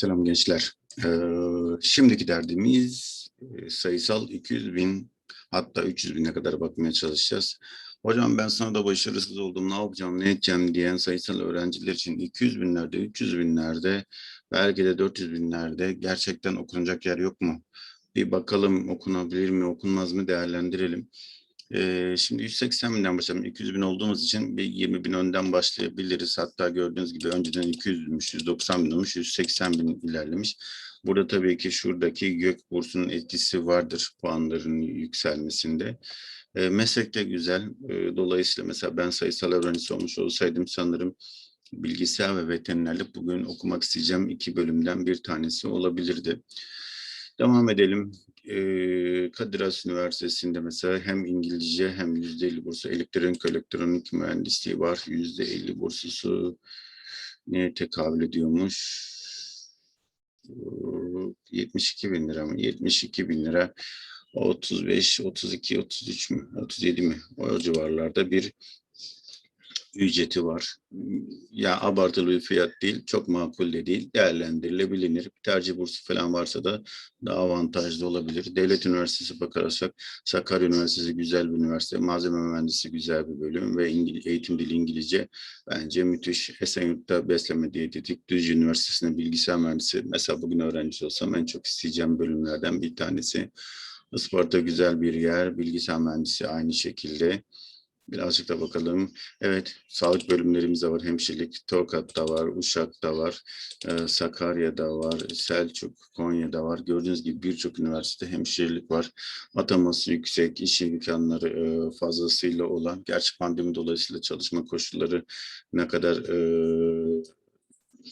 Selam gençler. Ee, şimdiki derdimiz e, sayısal 200 bin hatta 300 bine kadar bakmaya çalışacağız. Hocam ben sınavda başarısız oldum ne yapacağım ne edeceğim diyen sayısal öğrenciler için 200 binlerde 300 binlerde belki de 400 binlerde gerçekten okunacak yer yok mu? Bir bakalım okunabilir mi okunmaz mı değerlendirelim. Şimdi 180 binden başlayalım. 200 bin olduğumuz için bir 20 bin önden başlayabiliriz. Hatta gördüğünüz gibi önceden 200 binmiş, 190 bin olmuş, 180 bin ilerlemiş. Burada tabii ki şuradaki gök bursunun etkisi vardır puanların yükselmesinde. E, meslek de güzel. E, dolayısıyla mesela ben sayısal öğrencisi olmuş olsaydım sanırım bilgisayar ve veterinerlik bugün okumak isteyeceğim iki bölümden bir tanesi olabilirdi. Devam edelim. Ee, Kadir Has Üniversitesi'nde mesela hem İngilizce hem %50 bursu elektronik elektronik mühendisliği var. %50 bursusu neye tekabül ediyormuş? Ee, 72 bin lira mı? 72 bin lira. 35, 32, 33 mü? 37 mi? O civarlarda bir ücreti var. Ya abartılı bir fiyat değil, çok makul de değil, değerlendirilebilir. Bir tercih bursu falan varsa da daha avantajlı olabilir. Devlet Üniversitesi bakarsak Sakarya Üniversitesi güzel bir üniversite, malzeme mühendisi güzel bir bölüm ve İngiliz, eğitim dili İngilizce bence müthiş. Esenyurt'ta besleme diyetetik, Düzce Üniversitesi'nde bilgisayar mühendisi. Mesela bugün öğrenci olsam en çok isteyeceğim bölümlerden bir tanesi. Isparta güzel bir yer, bilgisayar mühendisi aynı şekilde. Birazcık da bakalım. Evet, sağlık bölümlerimiz de var. Hemşirelik, Tokat'ta var, Uşak'ta var, e, Sakarya'da var, Selçuk, Konya'da var. Gördüğünüz gibi birçok üniversite hemşirelik var. Ataması yüksek, iş imkanları e, fazlasıyla olan. Gerçi pandemi dolayısıyla çalışma koşulları ne kadar e,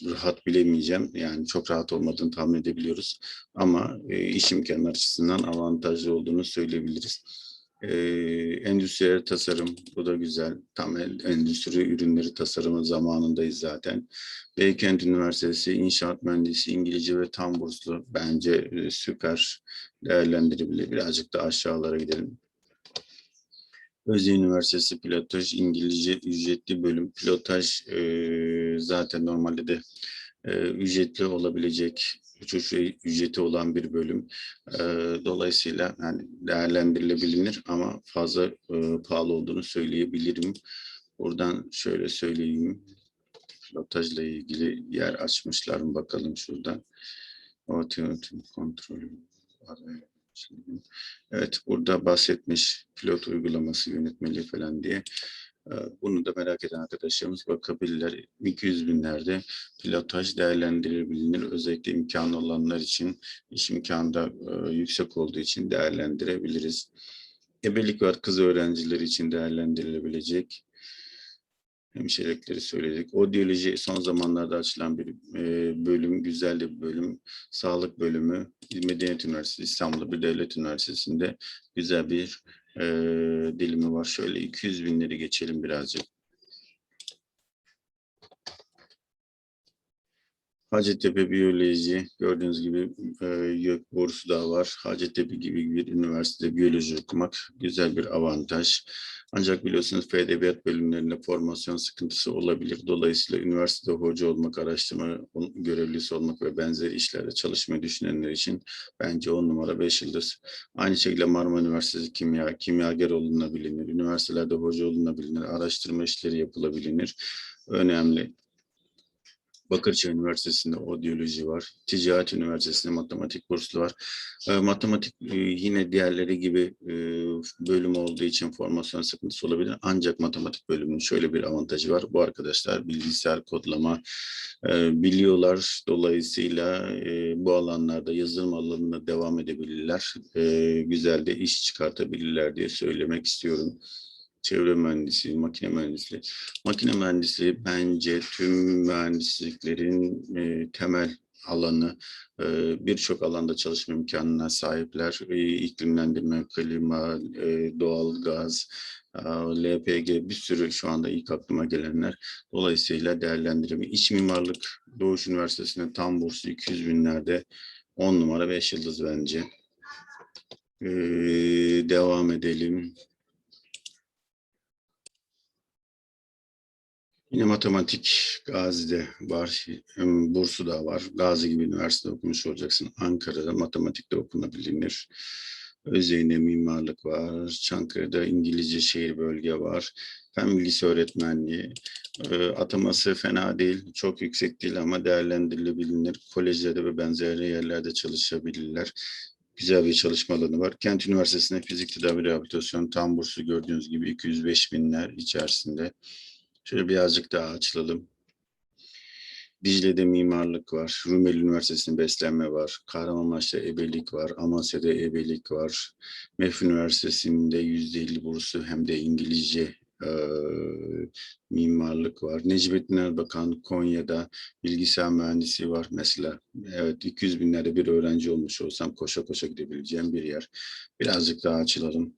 rahat bilemeyeceğim. Yani çok rahat olmadığını tahmin edebiliyoruz. Ama e, iş imkanları açısından avantajlı olduğunu söyleyebiliriz. Ee, endüstriyel tasarım, bu da güzel. Tam en- endüstri ürünleri tasarımı zamanındayız zaten. Beykent Üniversitesi İnşaat Mühendisi İngilizce ve tam burslu. Bence e, süper değerlendirebilir. Birazcık da aşağılara gidelim. Özyeğin Üniversitesi Pilotaj İngilizce ücretli bölüm. Pilotaj e, zaten normalde de e, ücretli olabilecek uçuş ücreti olan bir bölüm. Dolayısıyla yani değerlendirilebilir ama fazla pahalı olduğunu söyleyebilirim. Buradan şöyle söyleyeyim. Pilotajla ilgili yer açmışlar mı bakalım şuradan. Otomotiv kontrolü. Evet burada bahsetmiş pilot uygulaması yönetmeliği falan diye. Ee, Bunu da merak eden arkadaşlarımız bakabilirler. 200 binlerde pilotaj değerlendirilebilir. Özellikle imkanı olanlar için, iş imkanı da e, yüksek olduğu için değerlendirebiliriz. Ebelik var kız öğrencileri için değerlendirilebilecek. Hemşirelikleri söyledik. Odyoloji son zamanlarda açılan bir e, bölüm, güzel bir bölüm. Sağlık bölümü Medeniyet Üniversitesi, İstanbul bir devlet üniversitesinde güzel bir dilimi var. Şöyle 200 binleri geçelim birazcık. Hacettepe Biyoloji gördüğünüz gibi e, YÖK bursu da var. Hacettepe gibi bir üniversitede biyoloji okumak güzel bir avantaj. Ancak biliyorsunuz fen edebiyat bölümlerinde formasyon sıkıntısı olabilir. Dolayısıyla üniversitede hoca olmak, araştırma görevlisi olmak ve benzeri işlerde çalışmayı düşünenler için bence on numara beş yıldız. Aynı şekilde Marmara Üniversitesi kimya, kimyager olunabilir. Üniversitelerde hoca olunabilir. Araştırma işleri yapılabilir. Önemli. Bakırçay Üniversitesi'nde odyoloji var. Ticaret Üniversitesi'nde matematik burslu var. E, matematik e, yine diğerleri gibi e, bölüm olduğu için formasyon sıkıntısı olabilir. Ancak matematik bölümünün şöyle bir avantajı var. Bu arkadaşlar bilgisayar kodlama e, biliyorlar. Dolayısıyla e, bu alanlarda yazılım alanına devam edebilirler. E, güzel de iş çıkartabilirler diye söylemek istiyorum çevre mühendisliği, makine mühendisliği. Makine mühendisliği bence tüm mühendisliklerin e, temel alanı. E, Birçok alanda çalışma imkanına sahipler. E, iklimlendirme, klima, e, doğal gaz, LPG bir sürü şu anda ilk aklıma gelenler. Dolayısıyla değerlendirme. İç mimarlık Doğuş Üniversitesi'nde tam bursu 200 binlerde 10 numara 5 yıldız bence. E, devam edelim. Yine matematik Gazi'de var, em, Bursu da var. Gazi gibi üniversitede okumuş olacaksın. Ankara'da matematikte okunabilir. Özyeğin'de mimarlık var. Çankırı'da İngilizce şehir bölge var. Fen bilgisi öğretmenliği. E, ataması fena değil, çok yüksek değil ama değerlendirilebilir. Kolejlerde ve benzeri yerlerde çalışabilirler. Güzel bir çalışma alanı var. Kent Üniversitesi'nde fizik tedavi rehabilitasyon tam bursu gördüğünüz gibi 205 binler içerisinde. Şöyle birazcık daha açılalım. Dicle'de mimarlık var. Rumeli Üniversitesi'nde beslenme var. Kahramanmaraş'ta ebelik var. Amasya'da ebelik var. MEF Üniversitesi'nde %50 bursu hem de İngilizce e, mimarlık var. Necmettin Erbakan Konya'da bilgisayar mühendisi var mesela. Evet 200 binlerde bir öğrenci olmuş olsam koşa koşa gidebileceğim bir yer. Birazcık daha açılalım.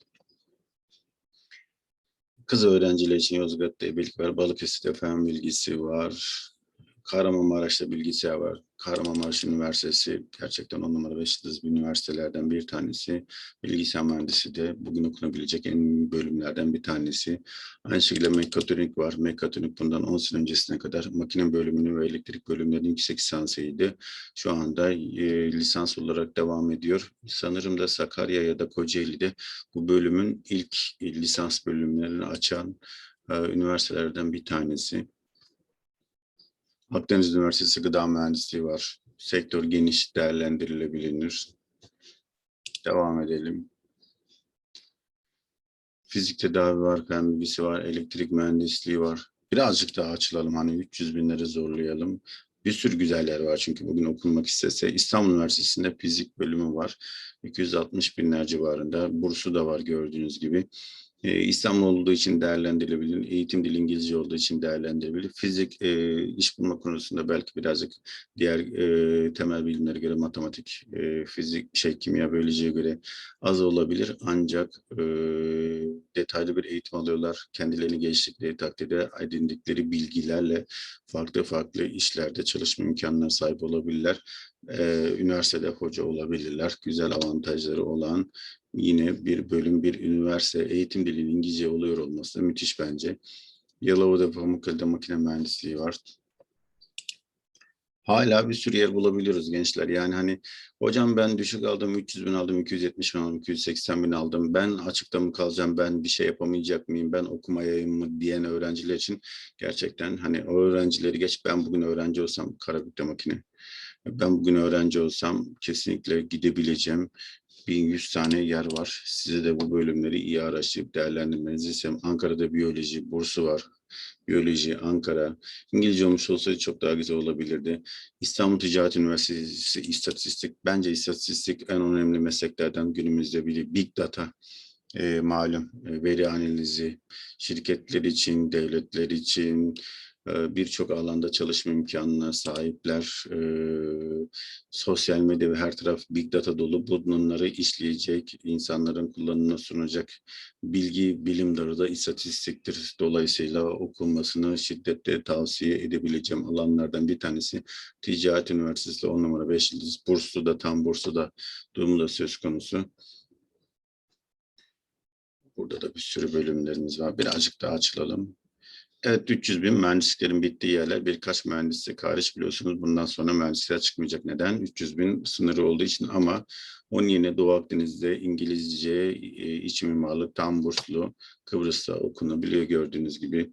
Kız öğrenciler için Yozgat'ta ebelik var. Balıkesir'de fen bilgisi var. Kahramanmaraş'ta bilgisayar var. Kahramanmaraş Üniversitesi gerçekten on numara beş yıldız bir üniversitelerden bir tanesi. Bilgisayar mühendisi de bugün okunabilecek en bölümlerden bir tanesi. Aynı şekilde mekatronik var. Mekatronik bundan 10 sene öncesine kadar makine bölümünü ve elektrik bölümlerinin yüksek lisansıydı. Şu anda e, lisans olarak devam ediyor. Sanırım da Sakarya ya da Kocaeli'de bu bölümün ilk e, lisans bölümlerini açan e, üniversitelerden bir tanesi. Akdeniz Üniversitesi Gıda Mühendisliği var. Sektör geniş değerlendirilebilir. Devam edelim. Fizik tedavi var, fen bilgisi var, elektrik mühendisliği var. Birazcık daha açılalım hani 300 binleri zorlayalım. Bir sürü güzel yer var çünkü bugün okunmak istese. İstanbul Üniversitesi'nde fizik bölümü var. 260 binler civarında. Bursu da var gördüğünüz gibi. Ee, İstanbul olduğu için değerlendirilebilir. Eğitim dili İngilizce olduğu için değerlendirilebilir. Fizik, e, iş bulma konusunda belki birazcık diğer e, temel bilimlere göre matematik, e, fizik, şey kimya, biyolojiye göre az olabilir. Ancak e, detaylı bir eğitim alıyorlar. Kendilerini geliştirdikleri takdirde edindikleri bilgilerle farklı farklı işlerde çalışma imkanına sahip olabilirler. E, üniversitede hoca olabilirler. Güzel avantajları olan yine bir bölüm, bir üniversite eğitim dilinin İngilizce oluyor olması da müthiş bence. Yalova'da Pamukkale'de makine mühendisliği var. Hala bir sürü yer bulabiliyoruz gençler. Yani hani hocam ben düşük aldım, 300 bin aldım, 270 bin aldım, 280 bin aldım. Ben açıkta mı kalacağım, ben bir şey yapamayacak mıyım, ben okumayayım mı diyen öğrenciler için gerçekten hani o öğrencileri geç ben bugün öğrenci olsam Karabük'te makine. Ben bugün öğrenci olsam kesinlikle gidebileceğim. 1100 tane yer var. Size de bu bölümleri iyi araştırıp değerlendirmenizi isterim. Ankara'da biyoloji bursu var. Biyoloji, Ankara. İngilizce olmuş olsaydı çok daha güzel olabilirdi. İstanbul Ticaret Üniversitesi İstatistik. Bence istatistik en önemli mesleklerden günümüzde biri. Big Data. E, malum e, veri analizi şirketler için, devletler için, birçok alanda çalışma imkanına sahipler. E, sosyal medya ve her taraf big data dolu. Bunları işleyecek, insanların kullanımına sunacak bilgi bilim dalı da istatistiktir. Dolayısıyla okunmasını şiddetle tavsiye edebileceğim alanlardan bir tanesi. Ticaret Üniversitesi 10 numara 5 yıldız. Burslu da tam burslu da durumu da söz konusu. Burada da bir sürü bölümlerimiz var. Birazcık daha açılalım. Evet 300 bin mühendislerin bittiği yerler birkaç mühendislik hariç biliyorsunuz bundan sonra mühendisler çıkmayacak. Neden? 300 bin sınırı olduğu için ama onun yerine Doğu Akdeniz'de İngilizce, e, iç mimarlık, tam burslu Kıbrıs'ta okunabiliyor gördüğünüz gibi.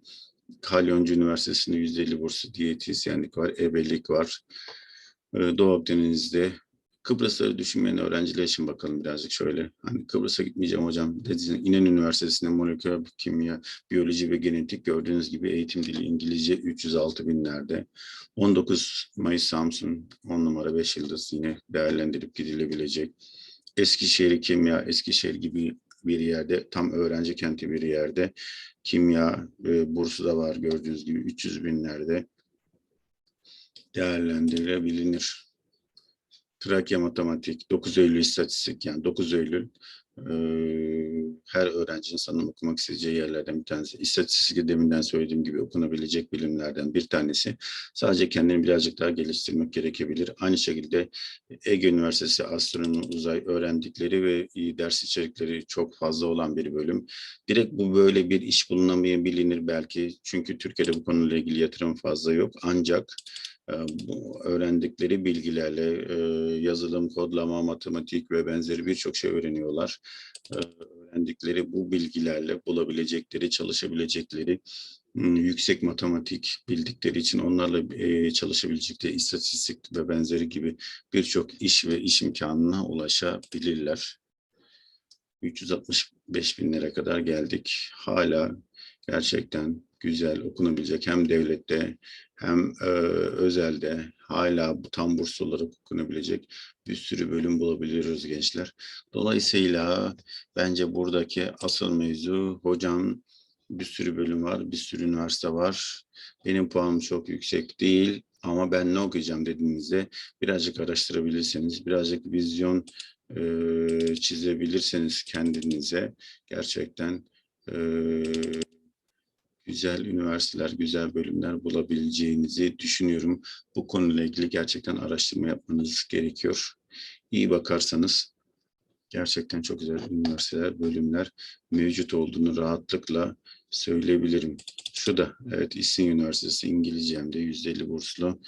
Kalyoncu Üniversitesi'nde %50 burslu diyetisyenlik var, ebelik var. Ee, Doğu Akdeniz'de Kıbrıs'ları düşünmeyen öğrenciler için bakalım birazcık şöyle. Hani Kıbrıs'a gitmeyeceğim hocam. Dediğiniz İnan Üniversitesi'nde moleküler kimya, biyoloji ve genetik gördüğünüz gibi eğitim dili İngilizce 306 binlerde. 19 Mayıs Samsun 10 numara 5 yıldız yine değerlendirip gidilebilecek. Eskişehir kimya, Eskişehir gibi bir yerde tam öğrenci kenti bir yerde kimya e, bursu da var gördüğünüz gibi 300 binlerde değerlendirilebilir. Trakya Matematik, 9 Eylül İstatistik yani 9 Eylül eee, her öğrencinin sanırım okumak isteyeceği yerlerden bir tanesi. İstatistik deminden söylediğim gibi okunabilecek bilimlerden bir tanesi. Sadece kendini birazcık daha geliştirmek gerekebilir. Aynı şekilde Ege Üniversitesi Astronomi Uzay öğrendikleri ve ders içerikleri çok fazla olan bir bölüm. Direkt bu böyle bir iş bulunamayabilir belki. Çünkü Türkiye'de bu konuyla ilgili yatırım fazla yok. Ancak e, bu öğrendikleri bilgilerle e, yazılım, kodlama, matematik ve benzeri birçok şey öğreniyorlar. E, Öğrendikleri bu bilgilerle bulabilecekleri, çalışabilecekleri m, yüksek matematik bildikleri için onlarla e, çalışabilecekleri istatistik ve benzeri gibi birçok iş ve iş imkanına ulaşabilirler. 365 bin lira kadar geldik. Hala gerçekten güzel okunabilecek hem devlette hem e, özelde hala bu tam burs okunabilecek bir sürü bölüm bulabiliyoruz gençler. Dolayısıyla bence buradaki asıl mevzu hocam bir sürü bölüm var, bir sürü üniversite var. Benim puanım çok yüksek değil ama ben ne okuyacağım dediğinizde birazcık araştırabilirseniz, birazcık vizyon e, çizebilirseniz kendinize gerçekten e, güzel üniversiteler, güzel bölümler bulabileceğinizi düşünüyorum. Bu konuyla ilgili gerçekten araştırma yapmanız gerekiyor. İyi bakarsanız gerçekten çok güzel üniversiteler, bölümler mevcut olduğunu rahatlıkla söyleyebilirim. Şu da, evet İstinye Üniversitesi İngilizce hem de %50 burslu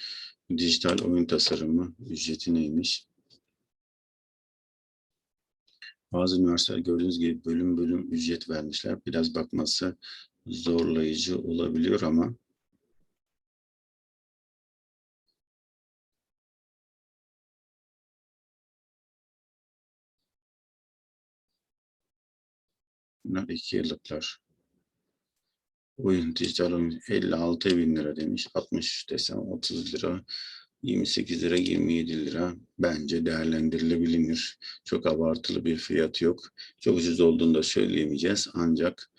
dijital oyun tasarımı ücreti neymiş? Bazı üniversiteler gördüğünüz gibi bölüm bölüm ücret vermişler. Biraz bakması zorlayıcı olabiliyor ama bunlar iki yıllıklar. Oyun, oyun 56 bin lira demiş. 60 desem 30 lira. 28 lira, 27 lira bence değerlendirilebilir. Çok abartılı bir fiyat yok. Çok ucuz olduğunu da söyleyemeyeceğiz ancak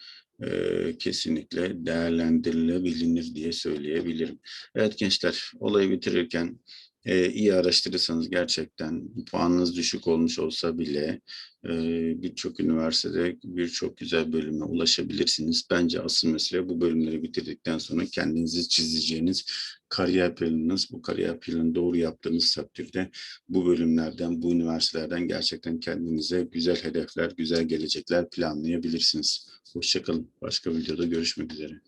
e, kesinlikle değerlendirilebilir diye söyleyebilirim. Evet gençler, olayı bitirirken e, iyi araştırırsanız gerçekten puanınız düşük olmuş olsa bile e, birçok üniversitede birçok güzel bölüme ulaşabilirsiniz. Bence asıl mesele bu bölümleri bitirdikten sonra kendinizi çizeceğiniz kariyer planınız. Bu kariyer planını doğru yaptığınız takdirde bu bölümlerden, bu üniversitelerden gerçekten kendinize güzel hedefler, güzel gelecekler planlayabilirsiniz. Hoşçakalın. Başka videoda görüşmek üzere.